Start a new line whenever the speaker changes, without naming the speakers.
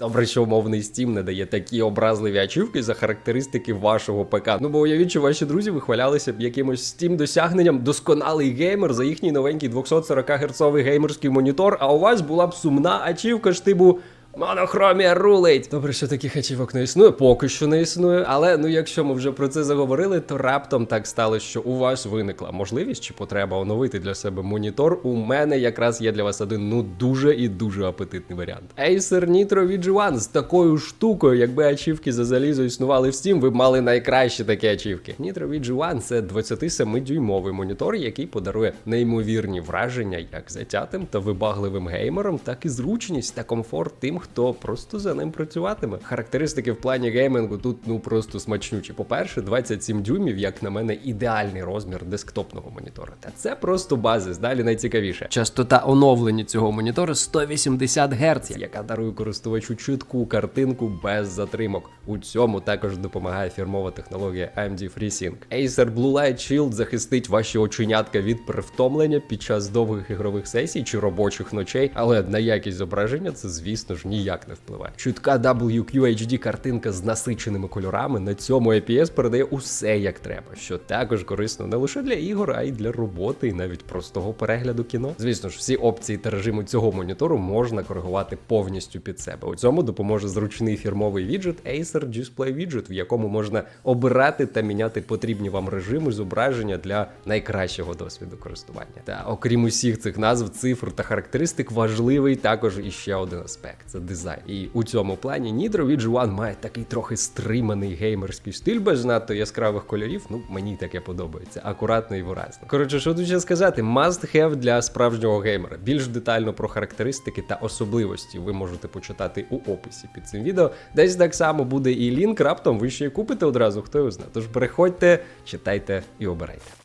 Добре, що умовний Steam не дає такі образливі ачівки за характеристики вашого ПК. Ну бо уявіть, що ваші друзі вихвалялися б якимось Steam досягненням досконалий геймер за їхній новенький 240 герцовий геймерський монітор, а у вас була б сумна ачівка ж типу. Монохромія рулить. Добре, що таких ачівок не існує, поки що не існує. Але ну якщо ми вже про це заговорили, то раптом так сталося, що у вас виникла можливість чи потреба оновити для себе монітор. У мене якраз є для вас один ну дуже і дуже апетитний варіант. Acer Nitro VG1 з такою штукою, якби ачівки за залізо існували в Steam, ви б мали найкращі такі ачівки. Nitro VG1 це 27-дюймовий монітор, який подарує неймовірні враження як затятим та вибагливим геймерам, так і зручність та комфорт тим, хто просто за ним працюватиме. Характеристики в плані геймінгу тут ну просто смачнючі. По-перше, 27 дюймів, як на мене, ідеальний розмір десктопного монітора. Та це просто базис. Далі найцікавіше. Частота оновлення цього монітора 180 Гц, яка дарує користувачу чітку картинку без затримок. У цьому також допомагає фірмова технологія AMD FreeSync. Acer Blue Light Shield захистить ваші оченятка від перевтомлення під час довгих ігрових сесій чи робочих ночей, але на якість зображення це, звісно ж, ніяк не впливає. Чутка WQHD картинка з насиченими кольорами на цьому IPS передає усе як треба, що також корисно не лише для ігор, а й для роботи, і навіть простого перегляду кіно. Звісно ж, всі опції та режими цього монітору можна коригувати повністю під себе. У цьому допоможе зручний фірмовий віджит Acer Display Widget, в якому можна обирати та міняти потрібні вам режими зображення для найкращого досвіду користування. Та окрім усіх цих назв, цифр та характеристик, важливий також іще один аспект це дизайн. І у цьому плані Nitro Edge One має такий трохи стриманий геймерський стиль без надто яскравих кольорів. Ну мені таке подобається. Акуратно і виразно. Коротше, що тут ще сказати? Must have для справжнього геймера. Більш детально про характеристики та особливості ви можете почитати у описі під цим відео. Десь так само буде і лінк. Раптом ви ще купите одразу, хто його знає. Тож переходьте, читайте і обирайте.